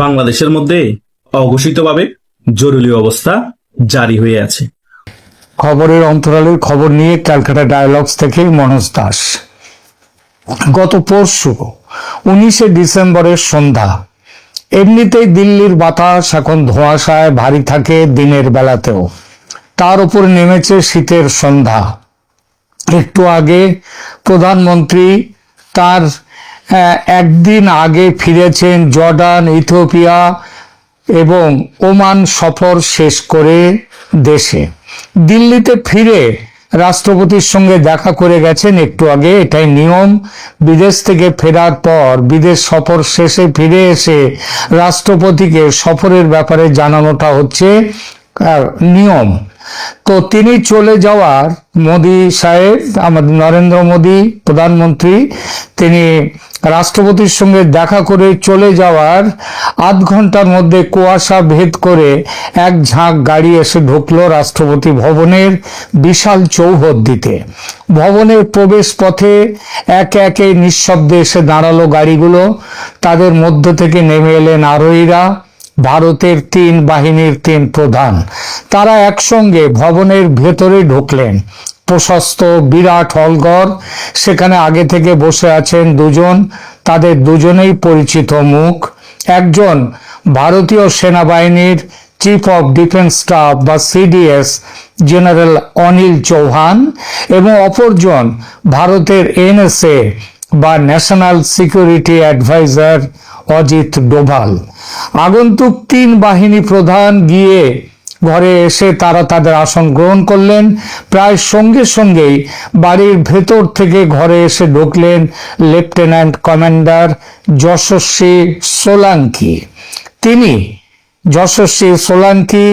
বাংলাদেশের মধ্যে অঘোষিতভাবে জরুরি অবস্থা জারি হয়ে আছে। খবরের অন্তরালের খবর নিয়ে ক্যালকাটা ডায়ালগস থেকে মনোজ দাস। গত পরশু উনিশে ডিসেম্বরের সন্ধ্যা, এমনিতেই দিল্লির বাতাস এখন ধোঁয়াশায় ভারী থাকে দিনের বেলাতেও। তার উপর নেমেছে শীতের সন্ধ্যা। একটু আগে প্রধানমন্ত্রী তার একদিন আগে ফিরেছেন জর্ডান, ইথিওপিয়া এবং ওমান সফর শেষ করে দেশে। দিল্লিতে ফিরে রাষ্ট্রপতির সঙ্গে দেখা করে গেছেন একটু আগে, এটাই নিয়ম। বিদেশ থেকে ফেরার পর, বিদেশ সফর শেষে ফিরে এসে রাষ্ট্রপতিকে সফরের ব্যাপারে জানানোটা হচ্ছে নিয়ম। তো তিনি চলে যাওয়ার মোদি সাহেব, আমাদের নরেন্দ্র মোদি প্রধানমন্ত্রী, তিনি রাষ্ট্রপতির সঙ্গে দেখা করে চলে যাওয়ার আধ ঘণ্টার মধ্যে কুয়াশা ভেদ করে এক ঝাঁক গাড়ি এসে ঢুকলো রাষ্ট্রপতি ভবনের বিশাল চৌহদ্দিতে ভবনের প্রবেশ পথে একে একে নিঃশব্দে এসে দাঁড়াল গাড়িগুলো। তাদের মধ্য থেকে নেমে এলেন আরোহীরা। ভারতের তিন বাহিনীর তিন প্রধান। তারা একসঙ্গে ভবনের ভেতরে ঢুকলেন। প্রশস্ত বিরাট হলঘর, সেখানে আগে থেকে বসে আছেন দুজন। তাদের দুজনেই পরিচিত মুখ। একজন ভারতীয় সেনাবাহিনীর চিফ অফ ডিফেন্স স্টাফ বা সিডিএস জেনারেল অনিল চৌহান এবং অপরজন ভারতের এনএসএ বা national security adviser Ajit Doval. আগন্তুক তিন বাহিনী প্রধান গিয়ে ঘরে এসে তারা তাদের আসন গ্রহণ করলেন। প্রায় সঙ্গে সঙ্গেই বাড়ির ভেতর থেকে ঘরে এসে ঢুকলেন লেফটেন্যান্ট কমান্ডার যশস্বী সোলাঙ্কি। তিনি যশস্বী সোলাঙ্কি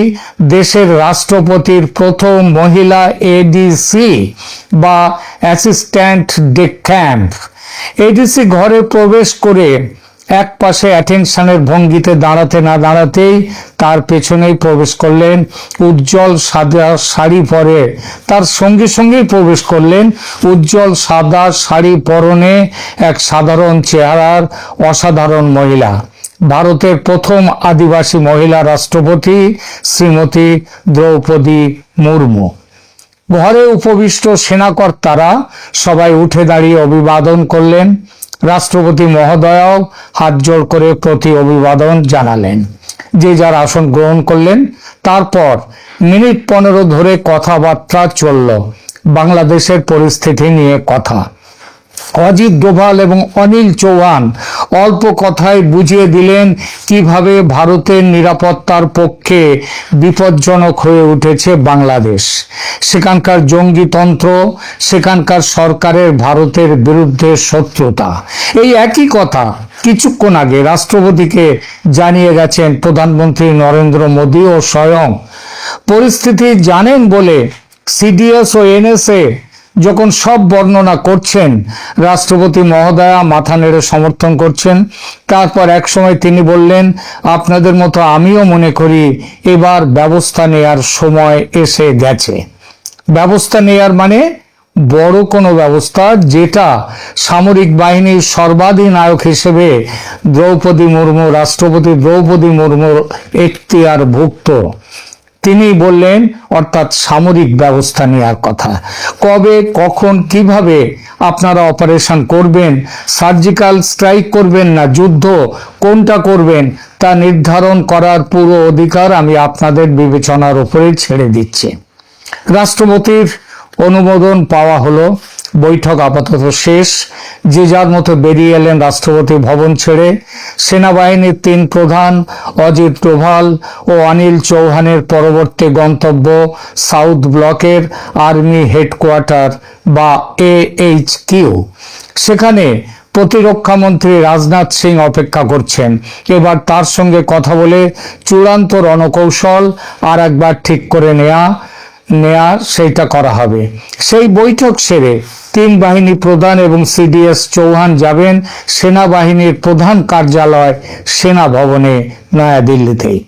দেশের রাষ্ট্রপতির প্রথম মহিলা এডিসি বা অ্যাসিস্ট্যান্ট ডে ক্যাম্প। এডিসি ঘরে প্রবেশ করে এক পাশে অ্যাটেনশনের ভঙ্গিতে দাঁড়াতে না দাঁড়াতেই তার পেছনেই প্রবেশ করলেন উজ্জ্বল সাদা শাড়ি পরে। তার সঙ্গে সঙ্গেই প্রবেশ করলেন উজ্জ্বল সাদা শাড়ি পরনে এক সাধারণ চেহারার অসাধারণ মহিলা। ভারতের প্রথম আদিবাসী মহিলা রাষ্ট্রপতি শ্রীমতী দ্রৌপদী মুর্মু। ঘরে উপবিষ্ট সেনাকর্তারা সবাই উঠে দাঁড়িয়ে অভিবাদন করলেন। রাষ্ট্রপতি মহোদয়ও হাত জোড় করে প্রতি অভিবাদন জানালেন। যে যার আসন গ্রহণ করলেন, তারপর মিনিট পনেরো ধরে কথাবার্তা চলল। বাংলাদেশের পরিস্থিতি নিয়ে কথা। অজিত ডোভাল এবং অনিল চৌহান অল্প কথায় বুঝিয়ে দিলেন কীভাবে ভারতের নিরাপত্তার পক্ষে বিপজ্জনক হয়ে উঠেছে বাংলাদেশ। সেখানকার জঙ্গিতন্ত্র সেখানকার সরকারের ভারতের বিরুদ্ধে শত্রুতা। এই একই কথা কিছুক্ষণ আগে রাষ্ট্রপতিকে জানিয়ে গেছেন প্রধানমন্ত্রী নরেন্দ্র মোদী ও স্বয়ং। পরিস্থিতি জানেন বলে সিডিএস ও এনএসএ যখন সব বর্ণনা করছেন, রাষ্ট্রপতি মহোদয়া মাথা নেড়ে সমর্থন করছেন। তারপর এক সময় তিনি বললেন, আপনাদের মতো আমিও মনে করি এবার ব্যবস্থা নেয়ার সময় এসে গেছে। ব্যবস্থা নেয়ার মানে বড় কোনো ব্যবস্থা, যেটা সামরিক বাহিনীর সর্বাধিনায়ক হিসেবে দ্রৌপদী মুর্মু, রাষ্ট্রপতি দ্রৌপদী মুর্মুর এখতিয়ার ভুক্ত তিনি বললেন, অর্থাৎ সামরিক ব্যবস্থা নেওয়ার কথা। কবে, কখন, কীভাবে আপনারা অপারেশন করবেন? সার্জিক্যাল স্ট্রাইক করবেন না, যুদ্ধ কোনটা করবেন? তা নির্ধারণ করার পুরো অধিকার আমি আপনাদের বিবেচনার উপরে ছেড়ে দিচ্ছি। রাষ্ট্রপতির অনুমোদন পাওয়া হলো বৈঠক আপাতত শেষ। যে যার মতো বেরিয়ে এলেন রাষ্ট্রপতি ভবন ছেড়ে। সেনাবাহিনীর তিন প্রধান, অজিত ডোভাল ও অনিল চৌহানের পরবর্তী গন্তব্য সাউথ ব্লকের আর্মি হেডকোয়ার্টার বা এইচ কিউ সেখানে প্রতিরক্ষা মন্ত্রী রাজনাথ সিং অপেক্ষা করছেন। এবার তার সঙ্গে কথা বলে চূড়ান্ত রণকৌশল আর একবার ঠিক করে নেওয়া নেয়া সেইটা করা হবে। সেই বৈঠক সেরে তিন বাহিনী প্রধান এবং সিডিএস চৌহান যাবেন সেনাবাহিনীর প্রধান কার্যালয় সেনা ভবনে নয়াদিল্লিতেই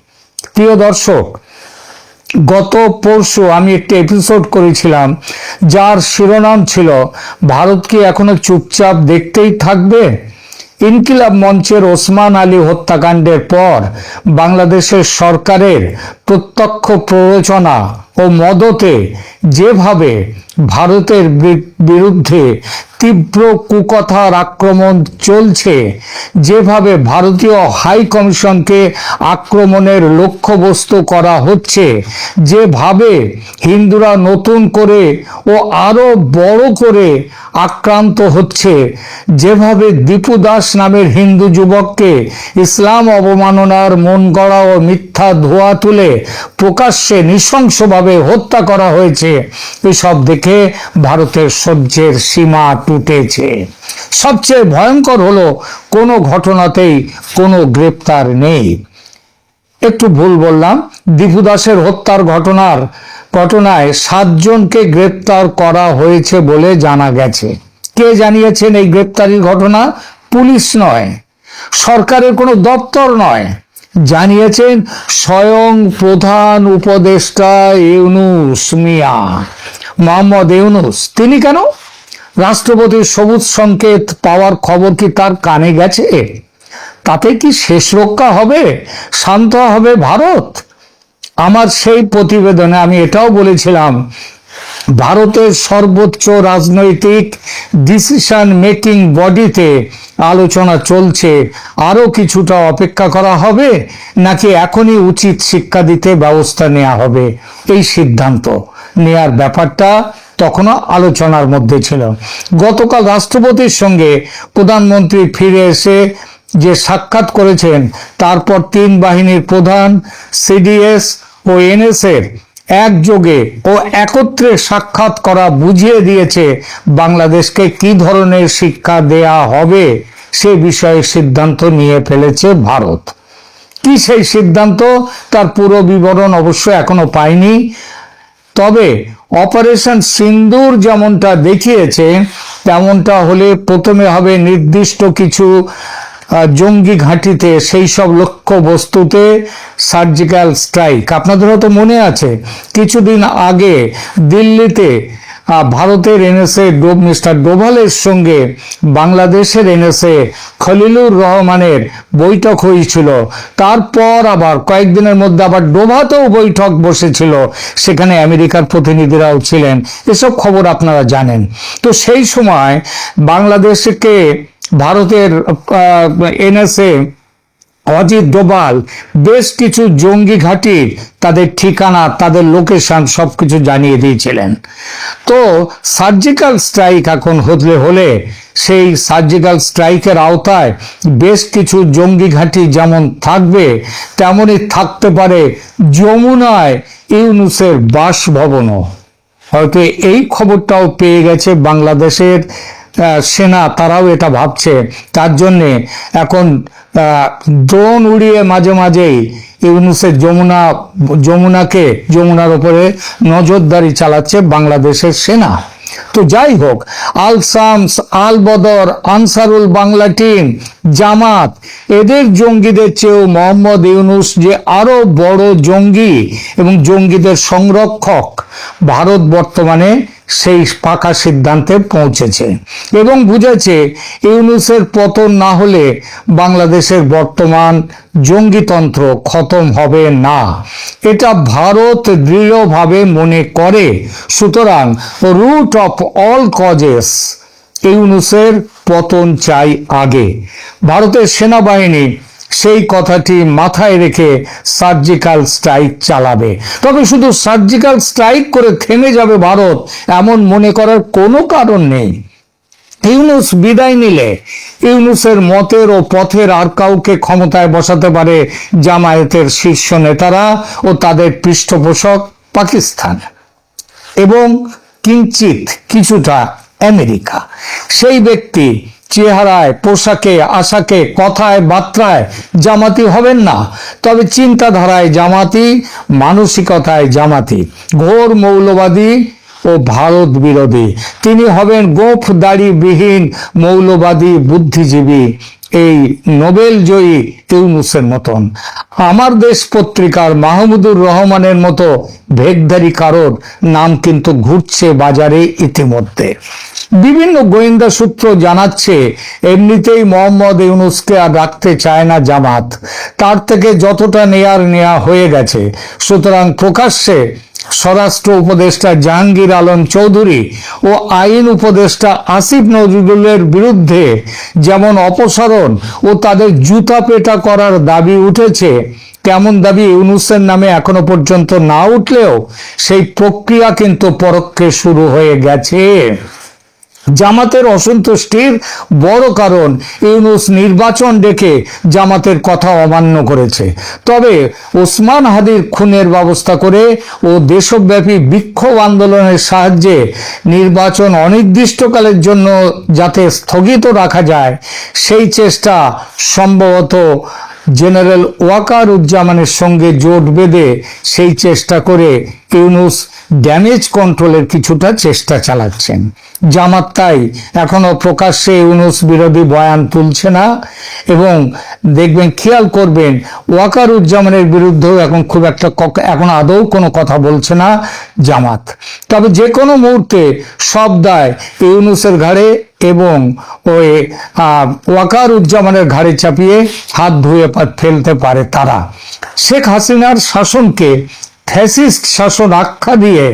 প্রিয় দর্শক, গত পরশু আমি একটি এপিসোড করেছিলাম যার শিরোনাম ছিল, ভারত কি এখনও চুপচাপ দেখতেই থাকবে? ইনকিলাব মঞ্চের ওসমান আলী হত্যাকাণ্ডের পর বাংলাদেশের সরকারের প্রত্যক্ষ প্ররোচনা ও মদতে যেভাবে ভারতের বিরুদ্ধে তীব্র কুকথার আক্রমণ চলছে, যেভাবে ভারতীয় হাই কমিশনকে আক্রমণের লক্ষ্যবস্তু করা হচ্ছে, যেভাবে হিন্দুরা নতুন করে ও আরও বড় করে আক্রান্ত হচ্ছে, যেভাবে দীপু দাস নামের হিন্দু যুবককে ইসলাম অবমাননার মন গড়া ও মিথ্যা ধোয়া তুলে প্রকাশ্যে নৃশংসভাবে হত্যা করা হয়েছে। এসব দেখে ভারতের সহ্যের সীমা টুটেছে। সবচেয়ে ভয়ঙ্কর হলো, কোনো ঘটনাতেই কোনো গ্রেপ্তার নেই। একটু ভুল বললাম, দীপু দাসের হত্যার ঘটনার ঘটনায় সাতজনকে গ্রেপ্তার করা হয়েছে বলে জানা গেছে। কে জানিয়েছেন এই গ্রেপ্তারির ঘটনা? পুলিশ নয়। সরকারের কোনো দপ্তর নয়। জানিয়েছেন স্বয়ং প্রধান উপদেষ্টা ইউনুস মিয়া। মোহাম্মদ ইউনুস, তিনি কেন? রাষ্ট্রপতির সবুজ সংকেত পাওয়ার খবর কি তার কানে গেছে? তাতে কি শেষ রক্ষা হবে? শান্ত হবে ভারত? আমার সেই প্রতিবেদনে আমি এটাও বলেছিলাম ভারতের সর্বোচ্চ রাজনৈতিক ডিসিশন মেকিং বডিতে আলোচনা চলছে। আরও কিছুটা অপেক্ষা করা হবে, নাকি এখনই উচিত শিক্ষা দিতে ব্যবস্থা নেওয়া হবে? এই সিদ্ধান্ত নেয়ার ব্যাপারটা তখনও আলোচনার মধ্যে ছিল। গতকাল রাষ্ট্রপতির সঙ্গে প্রধানমন্ত্রী ফিরে এসে যে সাক্ষাৎ করেছেন, তারপর তিন বাহিনীর প্রধান সিডিএস ও এনএসএর একযোগে ও একত্রে সাক্ষাৎ করা বুঝিয়ে দিয়েছে বাংলাদেশকে কি ধরনের শিক্ষা দেয়া হবে সে বিষয়ে সিদ্ধান্ত নিয়ে ফেলেছে ভারত। কি সেই সিদ্ধান্ত? তার পুরো বিবরণ অবশ্য এখনও পাইনি। তবে অপারেশন সিন্দুর যেমনটা দেখিয়েছে, তেমনটা হলে প্রথমে হবে নির্দিষ্ট কিছু জঙ্গি ঘাঁটিতে সেই সব লক্ষ্য বস্তুতে সার্জিক্যাল স্ট্রাইক। আপনাদের হয়তো মনে আছে, কিছুদিন আগে দিল্লিতে ভারতের এনএসএ মিস্টার ডোভালের সঙ্গে বাংলাদেশের এনএসএ খলিলুর রহমানের বৈঠক হয়েছিল। তারপর আবার কয়েকদিনের মধ্যে আবার ডোভাতেও বৈঠক বসেছিল, সেখানে আমেরিকার প্রতিনিধিরাও ছিলেন। এসব খবর আপনারা জানেন। তো সেই সময় বাংলাদেশকে ভারতের এনএসএ, অজিত ডোভাল বেশ কিছু জঙ্গি ঘাঁটির তাদের ঠিকানা, তাদের লোকেশন সবকিছু জানিয়ে দিয়েছিলেন। তো সার্জিক্যাল স্ট্রাইক এখন হলে হলে সেই সার্জিক্যাল স্ট্রাইকের আওতায় বেশ কিছু জঙ্গি ঘাঁটি যেমন থাকবে, তেমনই থাকতে পারে যমুনায় ইউনুসের বাসভবনও। হয়তো এই খবরটাও পেয়ে গেছে বাংলাদেশের সেনা তারাও এটা ভাবছে। তার জন্যে এখন ড্রোন উড়িয়ে মাঝে মাঝেই ইউনুসের যমুনা, যমুনাকে, যমুনার উপরে নজরদারি চালাচ্ছে বাংলাদেশের সেনা। তো যাই হোক, আল শামস, আল বদর, আনসারুল বাংলা টিম, জামাত, এদের জঙ্গিদের চেয়েও মোহাম্মদ ইউনুস যে আরও বড় জঙ্গি এবং জঙ্গিদের সংরক্ষক, ভারত বর্তমানে সেই পাকা সিদ্ধান্তে পৌঁছেছে এবং বুঝেছে ইউনুসের পতন না হলে বাংলাদেশের বর্তমান জঙ্গিতন্ত্র খতম হবে না। এটা ভারত দৃঢ়ভাবে মনে করে। সুতরাং রুট অফ অল কজেস ইউনুসের পতন চাই আগে। ভারতের সেনাবাহিনী সেই কথাটি মাথায় রেখে সার্জিক্যাল স্ট্রাইক চালাবে। তবে শুধু সার্জিক্যাল স্ট্রাইক করে থেমে যাবে ভারত, এমন মনে করার কোনো কারণ নেই। ইউনুস বিদায় নিলে ইউনুসের মতের ও পথের আর কাউকে ক্ষমতায় বসাতে পারে জামায়াতের শীর্ষ নেতারা ও তাদের পৃষ্ঠপোষক পাকিস্তান। এবং কিঞ্চিত কিছুটা আমেরিকা। সেই ব্যক্তি চেহারায়, পোশাকে, আশাকে, কথায়, বার্তায় জামাতি হবেন না। তবে চিন্তাধারায় জামাতি, মানসিকতায় জামাতি। ঘোর মৌলবাদী ও ভারত বিরোধী। তিনি হবেন গোফ দাড়িবিহীন মৌলবাদী বুদ্ধিজীবী। এই নোবেল জয়ী ইউনুসের মতন। আমার দেশ পত্রিকার মাহমুদুর রহমানের মতো ভেগধারী কারোর নাম কিন্তু ঘুরছে বাজারে ইতিমধ্যে। বিভিন্ন গোয়েন্দা সূত্র জানাচ্ছে, এমনিতেই মোহাম্মদ ইউনুসকে আর রাখতে চায় না জামাত। তার থেকে যতটা নেয়ার নেয়া হয়ে গেছে। সুতরাং প্রকাশ্যে স্বরাষ্ট্র উপদেষ্টা জাহাঙ্গীর আলম চৌধুরী ও আইন উপদেষ্টা আসিফ নজরুলের বিরুদ্ধে যেমন অপসারণ ও তাদের জুতা পেটা করার দাবি উঠেছে, তেমন দাবি ইউনুসের নামে এখনও পর্যন্ত না উঠলেও সেই প্রক্রিয়া কিন্তু পরোক্ষে শুরু হয়ে গেছে। জামাতের অসন্তুষ্টির বড় কারণ ইউনুস নির্বাচন ডেকে জামাতের কথা অমান্য করেছে। তবে ওসমান হাদির খুনের ব্যবস্থা করে ও দেশব্যাপী বিক্ষোভ আন্দোলনের সাহায্যে নির্বাচন অনির্দিষ্টকালের জন্য যাতে স্থগিত রাখা যায়, সেই চেষ্টা সম্ভবত জেনারেল ওয়াকার উজ্জামানের সঙ্গে জোট বেঁধে সেই চেষ্টা করে ইউনুস ড্যামেজ কন্ট্রোলের কিছুটা চেষ্টা চালাচ্ছেন। জামাত তাই এখনও প্রকাশ্যে ইউনুস বিরোধী বয়ান তুলছে না এবং দেখবেন খেয়াল করবেন ওয়াকার উজ্জামানের বিরুদ্ধেও এখন খুব একটা এখন আদৌ কোনো কথা বলছে না জামাত। তবে যে কোনো মুহূর্তে সব দায় ইউনুসের ঘাড়ে এবং ওই ওয়াকার উজ্জামানের ঘাড়ে চাপিয়ে হাত ধুয়ে ফেলতে পারে তারা। শেখ হাসিনার শাসনকে ফ্যাসিস্ট শাসন আখ্যা দিয়ে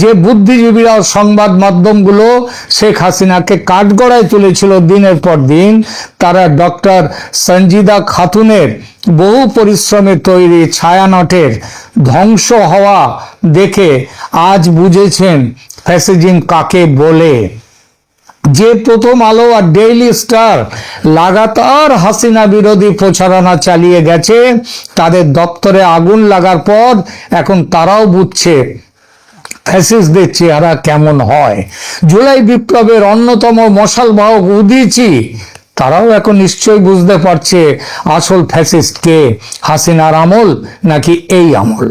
যে বুদ্ধিজীবীরা সংবাদ মাধ্যমগুলো শেখ হাসিনাকে কাঠগড়ায় তুলেছিল দিনের পর দিন, তারা ডক্টর সঞ্জিদা খাতুনের বহু পরিশ্রমে তৈরি ছায়ানটের ধ্বংস হওয়া দেখে আজ বুঝেছেন ফ্যাসিজিম কাকে বলে। যে প্রথম আলো আর ডেইলি স্টার লাগাতার হাসিনা বিরোধী প্রচারণা চালিয়ে গেছে, তাদের দপ্তরে আগুন লাগার পর এখন তারাও বুঝছে, ফ্যাসিস্টদের চেহারা কেমন হয়। জুলাই বিপ্লবের অন্যতম মশাল বাহক উদিচি, তারাও এখন নিশ্চয়ই বুঝতে পারছে আসল ফ্যাসিস্ট কে হাসিনার আমল নাকি এই আমল।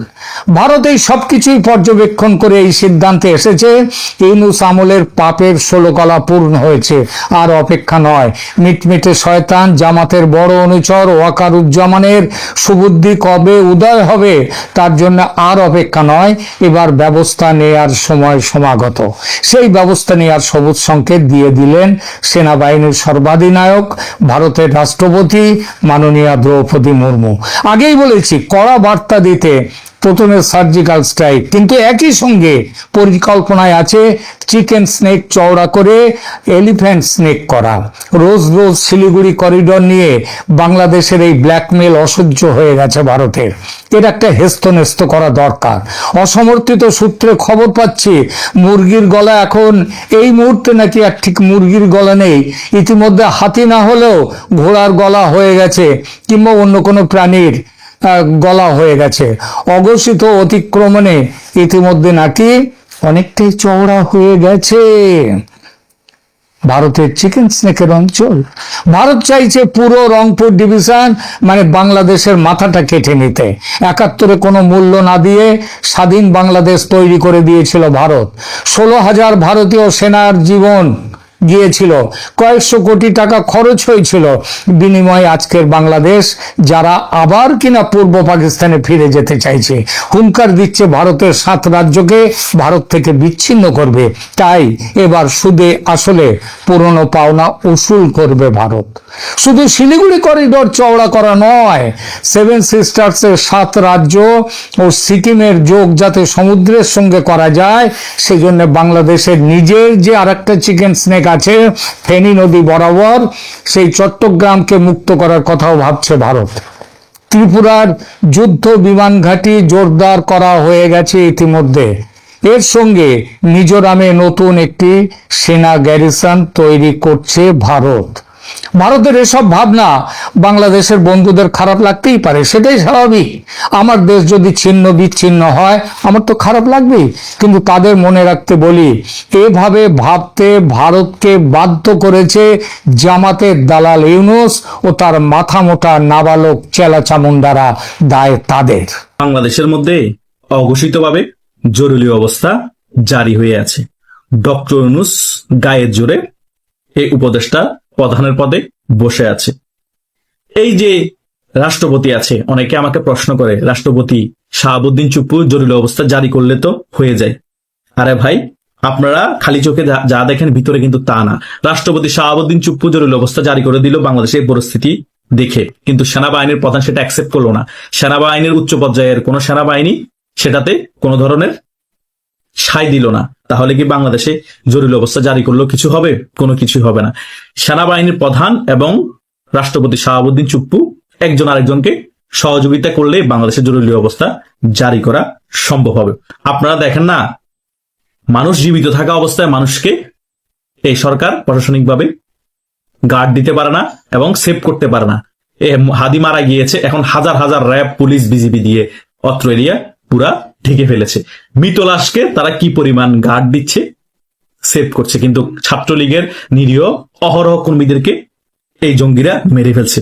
ভারত এই সবকিছুই পর্যবেক্ষণ করে এই সিদ্ধান্তে এসেছে ইউনুস আমলের পাপের ষোলকলা পূর্ণ হয়েছে, আর অপেক্ষা নয়। মিটমিটে শয়তান, জামাতের বড় অনুচর ওয়াকারুজ্জামানের সুবুদ্ধি কবে উদয় হবে, তার জন্য আর অপেক্ষা নয়। এবার ব্যবস্থা নেয়ার সময় সমাগত। সেই ব্যবস্থা নেয়ার সবুজ সংকেত দিয়ে দিলেন সেনাবাহিনীর সর্বাধিনায়ক, ভারতের রাষ্ট্রপতি মাননীয় দ্রৌপদী মুর্মু। আগেই বলেছি, কড়া বার্তা দিতে প্রথমে সার্জিক্যাল স্ট্রাইক কিন্তু একই সঙ্গে পরিকল্পনায় আছে চিকেন স্নেক চওড়া করে এলিফ্যান্ট স্নেক করা। রোজ রোজ শিলিগুড়ি করিডর নিয়ে বাংলাদেশের এই ব্ল্যাকমেল অসহ্য হয়ে গেছে ভারতের এর একটা হেস্তনেস্ত করা দরকার। অসমর্থিত সূত্রে খবর পাচ্ছি, মুরগির গলা এখন এই মুহূর্তে নাকি আর ঠিক মুরগির গলা নেই। ইতিমধ্যে হাতি না হলেও ঘোড়ার গলা হয়ে গেছে, কিংবা অন্য কোনো প্রাণীর। গলা হয়ে গেছে। অঘোষিত অতিক্রমণে ইতিমধ্যে নাকি অনেকটাই চওড়া হয়ে গেছে। ভারতের চিকেন স্নেকের অঞ্চল। ভারত চাইছে পুরো রংপুর ডিভিশন মানে বাংলাদেশের মাথাটা কেটে নিতে। একাত্তরে কোনো মূল্য না দিয়ে স্বাধীন বাংলাদেশ তৈরি করে দিয়েছিল ভারত। ষোলো হাজার ভারতীয় সেনার জীবন গিয়েছিল। কয়েকশো কোটি টাকা খরচ হয়েছিল। বিনিময়ে আজকের বাংলাদেশ, যারা আবার কিনা পূর্ব পাকিস্তানে ফিরে যেতে চাইছে, হুঙ্কার দিচ্ছে ভারতের সাত রাজ্যকে, ভারত থেকে বিচ্ছিন্ন করবে। তাই এবার সুদে আসলে পুরনো পাওনা উসুল করবে ভারত। শুধু শিলিগুড়ি করিডোর চওড়া করা নয়, সেভেন সিস্টার্সের সাত রাজ্য ও সিকিমের যোগ যাতে সমুদ্রের সঙ্গে করা যায়, সেজন্য বাংলাদেশের নিজের যে আরেকটা চিকেন স্নেক আছে, ফেনী নদী বরাবর, সেই চট্টগ্রামকে মুক্ত করার কথাও ভাবছে ভারত। ত্রিপুরার যুদ্ধ বিমান ঘাঁটি জোরদার করা হয়ে গেছে ইতিমধ্যে। এর সঙ্গে মিজোরামে নতুন একটি সেনা গ্যারিসন তৈরি করছে ভারত। ভারতের এসব ভাবনা বাংলাদেশের বন্ধুদের খারাপ লাগতেই পারে, সেটাই স্বাভাবিক। আমার দেশ যদি ছিন্ন বিচ্ছিন্ন হয়, আমার তো খারাপ লাগবেই। কিন্তু তাদের মনে রাখতে বলি, এভাবে ভাবতে ভারতকে বাধ্য করেছে জামাতের দালাল ইউনুস ও তার মাথা মোটা নাবালক চেলা চামুন্ডারা, দায় তাদের। বাংলাদেশের মধ্যে অঘোষিতভাবে জরুরি অবস্থা জারি হয়ে আছে। ডক্টর ইউনুস গায়ের জোরে এই উপদেষ্টা প্রধানের পদে বসে আছে। এই যে রাষ্ট্রপতি আছে, অনেকে আমাকে প্রশ্ন করে, রাষ্ট্রপতি শাহাবুদ্দিন চুপ্পু, জরুরি অবস্থা জারি করলে তো হয়ে যায়। আরে ভাই, আপনারা খালি চোখে যা- দেখেন ভিতরে কিন্তু তা না। রাষ্ট্রপতি শাহাবুদ্দিন চুপ্পু জরুরি অবস্থা জারি করে দিল বাংলাদেশের পরিস্থিতি দেখে। কিন্তু সেনাবাহিনীর প্রধান সেটা অ্যাকসেপ্ট করল না। সেনাবাহিনীর উচ্চ পর্যায়ের কোনো সেনাবাহিনী সেটাতে কোনো ধরনের সাই দিল না। তাহলে কি বাংলাদেশে জরুরি অবস্থা জারি করল কিছু হবে? কোনো কিছু হবে না। সেনাবাহিনীর প্রধান এবং রাষ্ট্রপতি শাহাবুদ্দিন চুপ্পু একজন আরেকজনকে সহযোগিতা করলে বাংলাদেশের জরুরি অবস্থা জারি করা সম্ভব হবে। আপনারা দেখেন না, মানুষ জীবিত থাকা অবস্থায় মানুষকে এই সরকার প্রশাসনিকভাবে গার্ড দিতে পারে না এবং সেভ করতে পারে না। এ হাদি মারা গিয়েছে, এখন হাজার হাজার র্যাব, পুলিশ, বিজিবি দিয়ে অত্র এরিয়া পুরা ঢেকে ফেলেছে। মৃত লাশকে তারা কি পরিমাণ গার্ড দিচ্ছে? সেভ করছে। কিন্তু ছাত্রলীগের নিরীহ অহরহ কর্মীদেরকে এই জঙ্গিরা মেরে ফেলছে।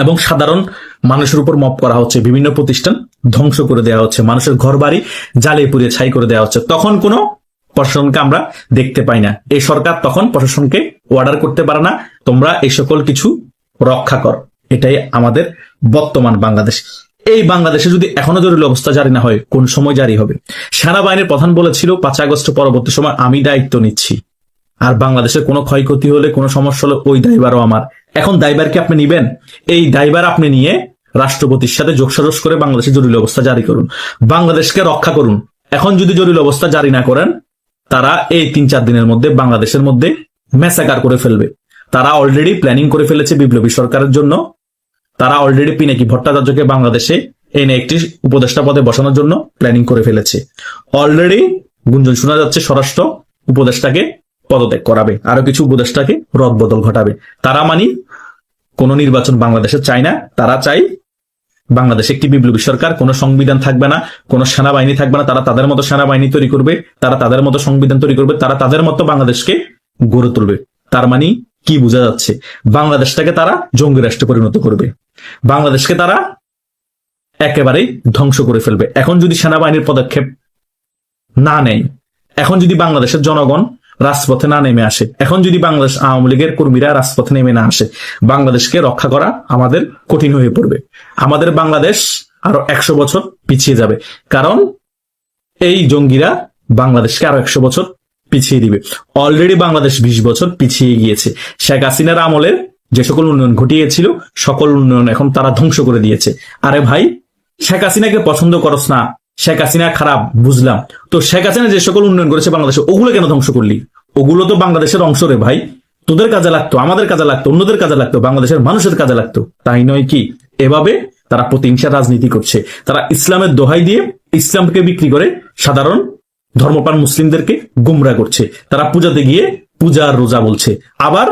এবং সাধারণ মানুষের উপর মপ করা হচ্ছে। বিভিন্ন প্রতিষ্ঠান ধ্বংস করে দেওয়া হচ্ছে। মানুষের ঘর বাড়ি জ্বালিয়ে পুড়িয়ে ছাই করে দেওয়া হচ্ছে। তখন কোনো প্রশাসনকে আমরা দেখতে পাই না। এই সরকার তখন প্রশাসনকে অর্ডার করতে পারে না। তোমরা এই সকল কিছু রক্ষা কর। এটাই আমাদের বর্তমান বাংলাদেশ। এই বাংলাদেশে যদি এখনও জরুরি অবস্থা জারি না হয়, কোন সময় জারি হবে? সেনাবাহিনীর প্রধান বলেছিল, পাঁচ আগস্ট পরবর্তী সময় আমি দায়িত্ব নিচ্ছি। আর বাংলাদেশের কোনো ক্ষয়ক্ষতি হলে, কোনো সমস্যা হলে ওই দায়বারও আমার। এখন দায়বার কি আপনি নিবেন? এই দায়বার আপনি নিয়ে রাষ্ট্রপতির সাথে যোগসাজস করে বাংলাদেশের জরুরি অবস্থা জারি করুন। বাংলাদেশকে রক্ষা করুন। এখন যদি জরুরি অবস্থা জারি না করেন, তারা এই তিন চার দিনের মধ্যে বাংলাদেশের মধ্যে ম্যাসাকার করে ফেলবে। তারা অলরেডি প্ল্যানিং করে ফেলেছে বিপ্লবী সরকারের জন্য। তারা অলরেডি পিনাকি ভট্টাচার্যকে বাংলাদেশে এনে একটি উপদেষ্টা পদে বসানোর জন্য প্ল্যানিং করে ফেলেছে। অলরেডি গুঞ্জন শোনা যাচ্ছে স্বরাষ্ট্র উপদেষ্টাকে পদত্যাগ করাবে, আরও কিছু উপদেষ্টাকে রদবদল ঘটাবে। তারা মানি কোন নির্বাচন বাংলাদেশে চায় না, তারা চাই বাংলাদেশে একটি বিপ্লবী সরকার, কোনো সংবিধান থাকবে না, কোনো সেনাবাহিনী থাকবে না, তারা তাদের মতো সেনাবাহিনী তৈরি করবে, তারা তাদের মতো সংবিধান তৈরি করবে, তারা তাদের মতো বাংলাদেশকে গড়ে তুলবে। তার মানে কি বোঝা যাচ্ছে? বাংলাদেশটাকে তারা জঙ্গি রাষ্ট্রে পরিণত করবে। বাংলাদেশকে তারা একেবারেই ধ্বংস করে ফেলবে। এখন যদি সেনাবাহিনীর পদক্ষেপ না নেয়, এখন যদি বাংলাদেশের জনগণ রাজপথে না নেমে আসে, এখন যদি বাংলাদেশ আওয়ামী লীগের কর্মীরা রাজপথে নেমে না আসে, বাংলাদেশকে রক্ষা করা আমাদের কঠিন হয়ে পড়বে। আমাদের বাংলাদেশ আরও একশো বছর পিছিয়ে যাবে। কারণ এই জঙ্গিরা বাংলাদেশকে আরও একশো বছর পিছিয়ে দিবে। অলরেডি বাংলাদেশ বিশ বছর পিছিয়ে গিয়েছে। শেখ হাসিনার আমলের যে সকল উন্নয়ন ঘটিয়েছিল, সকল উন্নয়ন এখন তারা ধ্বংস করে দিয়েছে। আরে ভাই, শেখ হাসিনাকে পছন্দ করস না। শেখ হাসিনা খারাপ, বুঝলাম। তো শেখ হাসিনা যে সকল উন্নয়ন করেছে বাংলাদেশে, ওগুলো কেন ধ্বংস করলি? ওগুলো তো বাংলাদেশের অংশ রে ভাই। তোদের কাজে লাগতো, আমাদের কাজে লাগতো, অন্যদের কাজে লাগতো, বাংলাদেশের মানুষের কাজে লাগতো। তাই নয় কি? এভাবে তারা প্রতিহিংসা রাজনীতি করছে। তারা ইসলামের দোহাই দিয়ে ইসলামকে বিক্রি করে সাধারণ ধর্মপ্রাণ মুসলিমদেরকে গুমরা করছে। তারা পূজাতে গিয়ে পূজা আর রোজা বলছে। আবার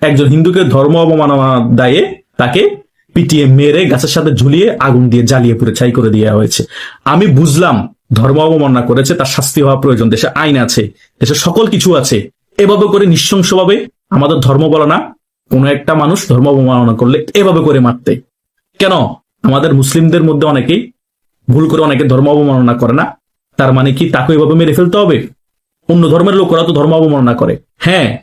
একজন হিন্দুকে ধর্ম অবমাননা দায়ে তাকে পিটিয়ে মেরে গাছের সাথে ঝুলিয়ে আগুন দিয়ে জ্বালিয়ে পুড়ে ছাই করে দেওয়া হয়েছে। আমি বুঝলাম ধর্ম অবমাননা করেছে, তার শাস্তি হওয়া প্রয়োজন। দেশে আইন আছে, দেশে সকল কিছু আছে। এভাবে করে নৃশংসভাবে আমাদের ধর্ম বলে না, কোনো একটা মানুষ ধর্ম অবমাননা করলে এভাবে করে মারতে। কেন? আমাদের মুসলিমদের মধ্যে অনেকেই ভুল করে অনেকে ধর্ম অবমাননা করে না। তার মানে কি? তাকে এভাবে মেরে ফেলতে হবে? অন্য ধর্মের লোকেরা তো ধর্ম অবমাননা করে। হ্যাঁ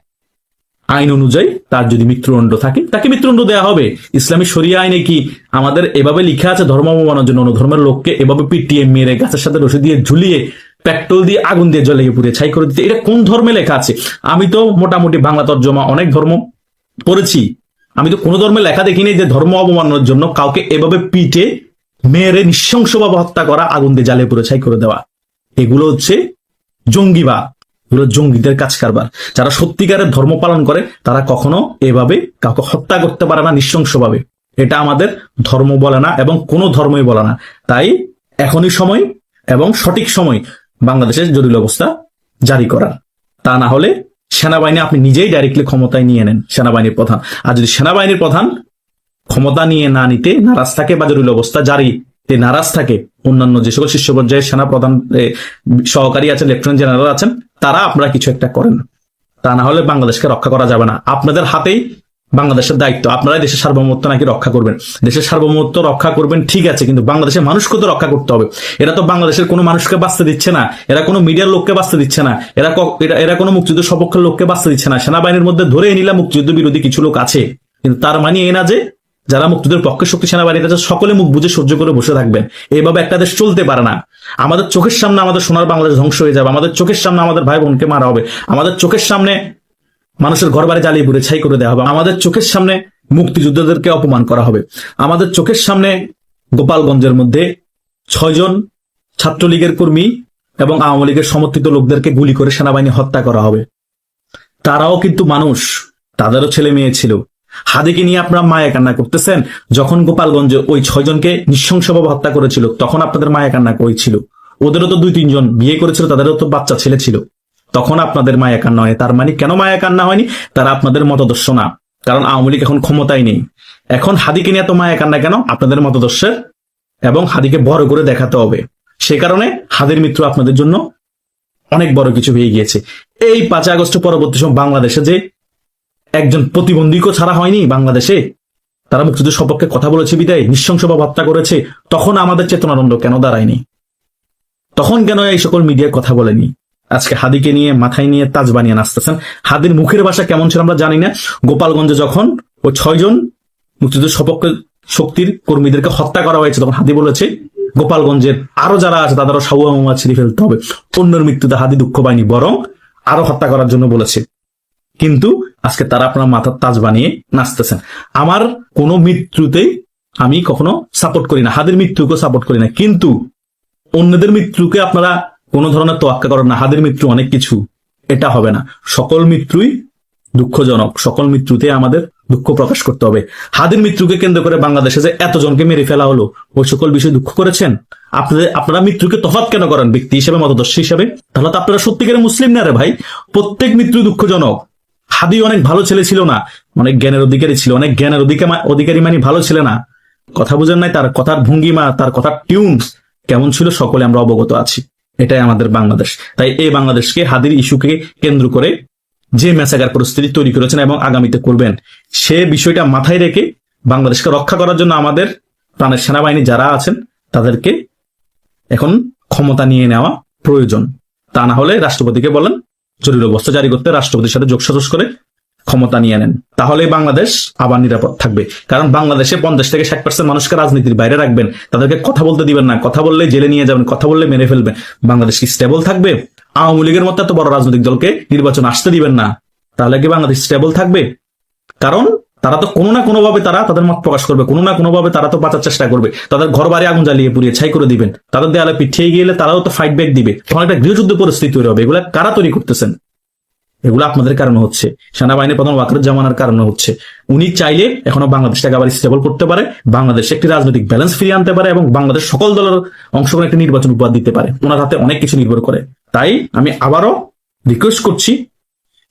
আইন অনুযায়ী তার যদি মৃত্যুদণ্ড থাকে, তাকে মৃত্যুদণ্ড দেওয়া হবে। ইসলামী শরিয়া আইনে কি আমাদের এভাবে লিখা আছে ধর্ম অবমাননার জন্য? অন্য ধর্মের লোককে এভাবে পিটিয়ে মেরে, গাছের সাথে রসি দিয়ে ঝুলিয়ে, পেট্রোল দিয়ে আগুন দিয়ে জ্বলিয়ে পুড়ে ছাই করে দিতে। এটা কোন ধর্মে লেখা আছে? আমি তো মোটামুটি বাংলা তর্জমা অনেক ধর্ম পড়েছি। আমি তো কোনো ধর্মে লেখা দেখিনি যে ধর্ম অবমাননার জন্য কাউকে এভাবে পিটে, মেরে, নৃশংসভাবে হত্যা করা, আগুন দিয়ে জ্বালিয়ে পুড়ে ছাই করে দেওয়া। এগুলো হচ্ছে জঙ্গিবাদ এগুলো জঙ্গিদের কাজ কারবার। যারা সত্যিকারের ধর্ম পালন করে, তারা কখনো এভাবে কাউকে হত্যা করতে পারে না নৃশংসভাবে। এটা আমাদের ধর্ম বলে না এবং কোনো ধর্মই বলে না। তাই এখনই সময় এবং সঠিক সময় বাংলাদেশের জরুরি অবস্থা জারি করার। তা না হলে সেনাবাহিনী আপনি নিজেই ডাইরেক্টলি ক্ষমতায় নিয়ে নেন, সেনাবাহিনীর প্রধান। আর যদি সেনাবাহিনীর প্রধান ক্ষমতা নিয়ে না নিতে নারাজ থাকে বা জরুরি অবস্থা জারিতে নারাজ থাকে অন্যান্য যে সকল শীর্ষ পর্যায়ে সেনা প্রধান সহকারী আছেন, লেফটেন্যান্ট জেনারেল আছেন, তারা আপনারা কিছু একটা করেন। তা না হলে বাংলাদেশকে রক্ষা করা যাবে না। আপনাদের হাতেই বাংলাদেশের দায়িত্ব। আপনারাই দেশের সার্বভৌমত্ব নাকি রক্ষা করবেন? দেশের সার্বভৌমত্ব রক্ষা করবেন, ঠিক আছে, কিন্তু বাংলাদেশের মানুষকে তো রক্ষা করতে হবে। এরা তো বাংলাদেশের কোনো মানুষকে বাঁচতে দিচ্ছে না। এরা কোনো মিডিয়ার লোককে বাঁচতে দিচ্ছে না। এরা এরা- কোনো মুক্তিযুদ্ধ সপক্ষের লোককে বাঁচতে দিচ্ছে না। সেনাবাহিনীর মধ্যে ধরে নিলাম মুক্তিযুদ্ধ বিরোধী কিছু লোক আছে। কিন্তু তার মানে এ না যে যারা মুক্তিদের পক্ষে শক্তি সেনাবাহিনীতে আছে, সকলে মুখ বুঝে সহ্য করে বসে থাকবেন। এইভাবে একটা দেশ চলতে পারে না। আমাদের চোখের সামনে আমাদের সোনার বাংলাদেশ ধ্বংস হয়ে যাবে। আমাদের চোখের সামনে আমাদের ভাই বোনকে মারা হবে। আমাদের চোখের সামনে মানুষের ঘর বাড়ি জ্বালিয়ে পুড়ে ছাই করে দেওয়া হবে। আমাদের চোখের সামনে মুক্তিযোদ্ধাদেরকে অপমান করা হবে। আমাদের চোখের সামনে গোপালগঞ্জের মধ্যে ছয়জন ছাত্রলীগের কর্মী এবং আওয়ামী লীগের সমর্থিত লোকদেরকে গুলি করে সেনাবাহিনী হত্যা করা হবে। তারাও কিন্তু মানুষ। তাদেরও ছেলে মেয়ে ছিল। হাদিকে নিয়ে আপনারা মায়া কান্না করতেছেন। যখন গোপালগঞ্জে ওই ছয়জনকে নৃশংসভাবে হত্যা করেছিল, তখন আপনাদের মায়া কান্না করেছিল ওদেরও তো দুই তিনজন বিয়ে করেছিল, তাদেরও তো বাচ্চা ছেলে ছিল। তখন আপনাদের মায়া কান্না হয়। তার মানে কেন মায়া কান্না হয়নি? তারা আপনাদের মতদর্শ না। কারণ আওয়ামী লীগ এখন ক্ষমতায় নেই। এখন হাদিকে নিয়ে তো মায়া কান্না কেন? আপনাদের মতদর্শের। এবং হাদিকে বড় করে দেখাতে হবে। সে কারণে হাদির মিত্র আপনাদের জন্য অনেক বড় কিছু হয়ে গিয়েছে। এই পাঁচ আগস্ট পরবর্তী সময় বাংলাদেশে যে একজন প্রতিবন্ধীকে ছাড়া হয়নি বাংলাদেশে। তারা মুক্তিযুদ্ধের সপক্ষে কথা বলেছে বিদায় নৃশংসভাবে হত্যা করেছে। তখন আমাদের চেতনানন্দ কেন দাঁড়ায়নি? তখন কেন এই সকল মিডিয়ায় কথা বলেনি? আজকে হাদিকে নিয়ে, মাথায় নিয়ে তাজ বানিয়ে নাচতেছেন। হাদির মুখের ভাষা কেমন ছিল আমরা জানি না। গোপালগঞ্জে যখন ও ছয়জন মুক্তিযুদ্ধের সপক্ষে শক্তির কর্মীদেরকে হত্যা করা হয়েছে, তখন হাদি বলেছে, গোপালগঞ্জের আরও যারা আছে তাদেরও সাবু মামা ছিঁড়ে ফেলতে হবে। অন্যের মৃত্যুতে হাদি দুঃখ পায়নি, বরং আরও হত্যা করার জন্য বলেছে। কিন্তু আজকে তারা আপনার মাথার তাজ বানিয়ে নাচতেছেন। আমার কোনো মৃত্যুতেই আমি কখনো সাপোর্ট করি না। হাদের মৃত্যুকে সাপোর্ট করি না। কিন্তু অন্যদের মৃত্যুকে আপনারা কোনো ধরনের তোয়াক্কা করেন না। হাদের মৃত্যু অনেক কিছু। এটা হবে না। সকল মৃত্যুই দুঃখজনক। সকল মৃত্যুতে আমাদের দুঃখ প্রকাশ করতে হবে। হাদের মৃত্যুকে কেন্দ্র করে বাংলাদেশে যে এতজনকে মেরে ফেলা হলো, ওই সকল বিষয়ে দুঃখ করেছেন? আপনাদের, আপনারা মৃত্যুকে তফাৎ কেন করেন? ব্যক্তি হিসেবে, মতদর্শী হিসেবে? তাহলে তো আপনারা সত্যিকারের মুসলিম না রে ভাই। প্রত্যেক মৃত্যু দুঃখজনক। হাদি অনেক ভালো ছেলে ছিল না, অনেক জ্ঞানের অধিকারী ছিল, অনেক জ্ঞানের অধিকার মানে ভালো ছিল না। কথা বুঝেন নাই, তার কথার ভঙ্গিমা, তার কথার টিউনস কেমন ছিল সকলে আমরা অবগত আছি। এটাই আমাদের বাংলাদেশ। তাই এই বাংলাদেশকে, হাদির ইস্যুকে কেন্দ্র করে যে মেসাগার পরিস্থিতি তৈরি করেছেন এবং আগামীতে করবেন, সে বিষয়টা মাথায় রেখে বাংলাদেশকে রক্ষা করার জন্য আমাদের প্রাণের সেনাবাহিনী যারা আছেন, তাদেরকে এখন ক্ষমতা নিয়ে নেওয়া প্রয়োজন। তা না হলে রাষ্ট্রপতিকে বলেন জরুরি অবস্থা জারি করতে রাষ্ট্রপতির সাথে যোগসাজস করে ক্ষমতা নিয়ে নেন। তাহলে বাংলাদেশ আবার নিরাপদ থাকবে। কারণ বাংলাদেশে পঞ্চাশ থেকে ষাট পার্সেন্ট মানুষকে রাজনীতির বাইরে রাখবেন। তাদেরকে কথা বলতে দিবেন না। কথা বললে জেলে নিয়ে যাবেন, কথা বললে মেরে ফেলবেন। বাংলাদেশ কি স্টেবল থাকবে? আওয়ামী লীগের মতো এত বড় রাজনৈতিক দলকে নির্বাচন আসতে দিবেন না। তাহলে কি বাংলাদেশ স্টেবল থাকবে? কারণ তারা তো কোনো না কোনোভাবে তারা তাদের মত প্রকাশ করবে, কোনো না কোনোভাবে তারা তো বাঁচার চেষ্টা করবে। তাদের ঘর বাড়ি আগুন জ্বালিয়ে পুড়িয়ে ছাই করে দিবেন। তাদের দেয়ালে পিঠিয়ে গেলে তারাও তো ফাইট ব্যাক দিবে। তখন একটা গৃহযুদ্ধ পরিস্থিতি তৈরি হবে। এগুলা কারা তৈরি করতেছেন? এগুলো আপনাদের কারণে হচ্ছে। সেনাবাহিনী প্রধান ওয়াকরুজ্জামানের কারণে হচ্ছে। উনি চাইলে এখনও বাংলাদেশটাকে আবার স্টেবল করতে পারে, বাংলাদেশ একটি রাজনৈতিক ব্যালেন্স ফিরিয়ে আনতে পারে এবং বাংলাদেশ সকল দলের অংশগ্রহণ একটি নির্বাচন উপহার দিতে পারে। ওনার হাতে অনেক কিছু নির্ভর করে। তাই আমি আবারও রিকোয়েস্ট করছি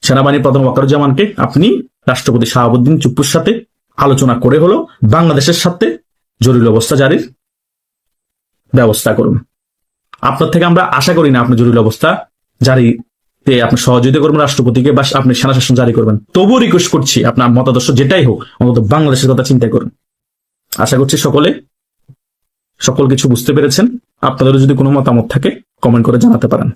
সেনাবাহিনী প্রধান ওয়াকরুজ্জামানকে আপনি রাষ্ট্রপতি শাহাবুদ্দিন চুপ্পুর সাথে আলোচনা করে হলো বাংলাদেশের সাথে জরুরি অবস্থা জারির ব্যবস্থা করুন। আপনার থেকে আমরা আশা করি না আপনি জরুরি অবস্থা জারিতে আপনি সহযোগিতা করবেন রাষ্ট্রপতিকে বা আপনি সেনা শাসন জারি করবেন। তবুও রিকোয়েস্ট করছি আপনার মতাদর্শ যেটাই হোক, অন্তত বাংলাদেশের কথা চিন্তা করুন। আশা করছি সকলে সকল কিছু বুঝতে পেরেছেন। আপনাদেরও যদি কোনো মতামত থাকে কমেন্ট করে জানাতে পারেন।